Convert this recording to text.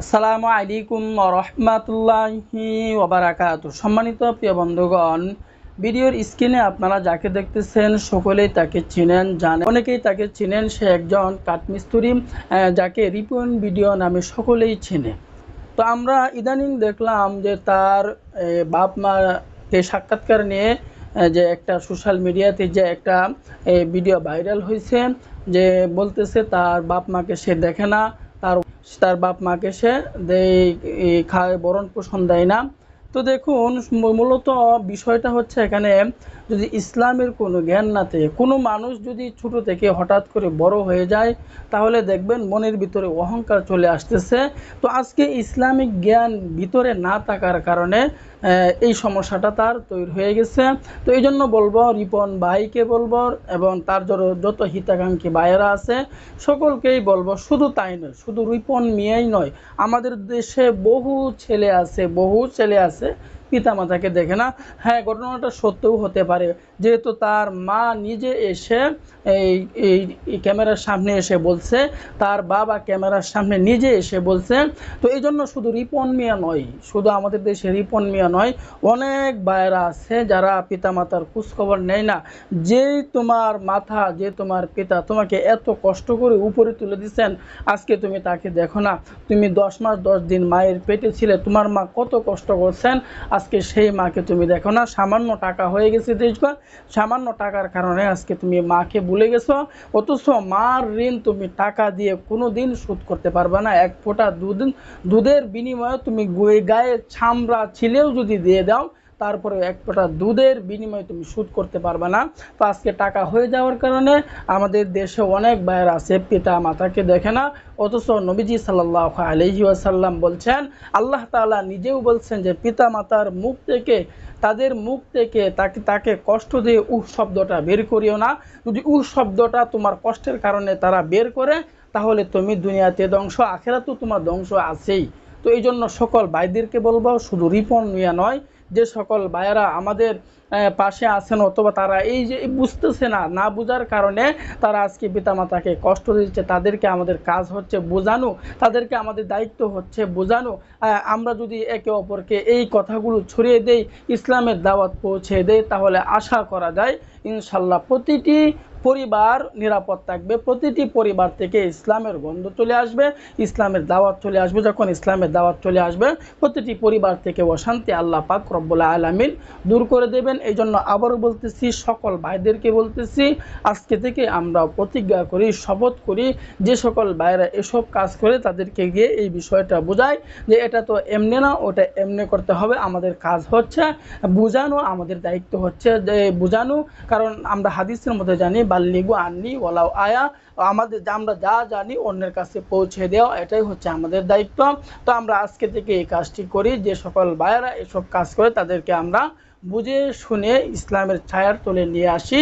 আসসালামু আলাইকুম রহমাতুল্লাহি ওবারাকাত সম্মানিত প্রিয় বন্ধুগণ, ভিডিওর স্ক্রিনে আপনারা যাকে দেখতেছেন সকলেই তাকে চিনেন, জানেন। অনেকেই তাকে চিনেন, সে একজন কাঠমিস্তুরি যাকে রিপন ভিডিও নামে সকলেই চিনে। তো আমরা ইদানিং দেখলাম যে তার বাপ মাকে সাক্ষাৎকার নিয়ে যে একটা সোশ্যাল মিডিয়াতে যে একটা ভিডিও ভাইরাল হয়েছে, যে বলতেছে তার বাপ মাকে সে দেখে না তার বাপ মাকে সে খায় বরণ পোষণ দেয় না। তো দেখুন, মূলত বিষয়টা হচ্ছে এখানে যদি ইসলামের কোনো জ্ঞান না থাকে, কোনো মানুষ যদি ছোট থেকে হঠাৎ করে বড় হয়ে যায়, তাহলে দেখবেন মনের ভিতরে অহংকার চলে আসতেছে। তো আজকে ইসলামিক জ্ঞান ভিতরে না থাকার কারণে এই সমস্যাটা তার তৈরি হয়ে গেছে। তো এই জন্য বলব, রিপন ভাইকে বলব এবং তার যত- যত হিতাকাঙ্ক্ষী ভাইয়েরা আছে, সকলকেই বলব, শুধু তাই নয়, শুধু রিপন মিয়াই নয়, আমাদের দেশে বহু ছেলে আছে, বহু ছেলে আছে পিতামাতাকে দেখে না। হ্যাঁ ঘটনাটা সত্যও হতে পারে। যেহেতু তার মা নিজে এসে এই এই ক্যামেরার সামনে এসে বলছে, তার বাবা ক্যামেরার সামনে নিজে এসে বলছে। তো এই জন্য শুধু রিপন মিয়া নয়, শুধু আমাদের দেশে রিপন মিয়া নয়, অনেক ভাইয়েরা আছে যারা পিতামাতার খোঁজখবর নেয় না। যেই তোমার মাথা, যে তোমার পিতা তোমাকে এত কষ্ট করে উপরে তুলে দিচ্ছেন, আজকে তুমি তাকে দেখো না। তুমি দশ মাস দশ দিন মায়ের পেটে ছিলে, তোমার মা কত কষ্ট করছেন আজকে সেই মাকে তুমি দেখো না, সামান্য টাকা হয়ে গেছে দেশগণ সামান্য টাকার কারণে আজকে তুমি মাকে ভুলে গেছো, অথচ মার ঋণ তুমি টাকা দিয়ে কোনো দিন শোধ করতে পারবে না। এক ফোঁটা দুধ, দুধের বিনিময়ে তুমি গায়ে ছামড়া ছিলেও যদি দিয়ে দাও তারপরে এক ফোঁটা দুধের বিনিময়ে তুমি সুদ করতে পারবে না। তো আজকে টাকা হয়ে যাওয়ার কারণে আমাদের দেশে অনেক ভাইয়ের আছে, পিতা মাতাকে দেখে না। অথচ নবীজি সাল্লাহ আলহি আসাল্লাম বলছেন, আল্লাহ তালা নিজেও বলছেন যে পিতা মাতার মুখ থেকে, তাদের মুখ থেকে তাকে তাকে কষ্ট দিয়ে উহ শব্দটা বের করিও না। যদি উহ শব্দটা তোমার কষ্টের কারণে তারা বের করে, তাহলে তুমি দুনিয়াতে ধ্বংস, আখেরাতেও তোমার ধ্বংস আছেই। তো এই জন্য সকল ভাইদেরকে বলব, শুধু রিপন নিয়ে নয় যে সকল ভাইয়েরা আমাদের পাশে আছেন অথবা তারা এই যে বুঝতেছে না না বুঝার কারণে তারা আজকে পিতামাতাকে কষ্ট দিচ্ছে, তাদেরকে আমাদের কাজ হচ্ছে বোঝানো, তাদেরকে আমাদের দায়িত্ব হচ্ছে বোঝানো। আমরা যদি একে অপরকে এই কথাগুলো ছড়িয়ে দেই, ইসলামের দাওয়াত পৌঁছে দেই, তাহলে আশা করা যায়, ইনশাল্লাহ প্রতিটি পরিবার নিরাপদ থাকবে। প্রতিটি পরিবার থেকে ইসলামের গন্ধ চলে আসবে, ইসলামের দাওয়াত চলে আসবে, যখন ইসলামের দাওয়াত চলে আসবে, প্রতিটি পরিবার থেকে অশান্তি আল্লাহ পাক রব্বুল আলামিন দূর করে দেবেন। এই জন্য আবারও বলতেছি, সকল ভাইদেরকে বলতেছি, আজকে থেকে আমরা প্রতিজ্ঞা করি, শপথ করি, যে সকল ভাইরা এসব কাজ করে তাদেরকে গিয়ে এই বিষয়টা বোঝায় যে এটা তো এমনি না, ওটা এমনি করতে হবে, আমাদের কাজ হচ্ছে বোঝানো, আমাদের দায়িত্ব হচ্ছে যে বোঝানো, কারণ আমরা হাদিসের মধ্যে জানি বাল্লিগু আননি, ওলাও আয়া। আমাদের আমরা যা জানি অন্যের কাছে পৌঁছে দেওয়া, এটাই হচ্ছে আমাদের দায়িত্ব। তো আমরা আজকে থেকে এই কাজটি করি, যে সকল ভাইয়েরা এসব কাজ করে তাদেরকে আমরা বুঝে শুনে ইসলামের ছায়ার তুলে নিয়ে আসি।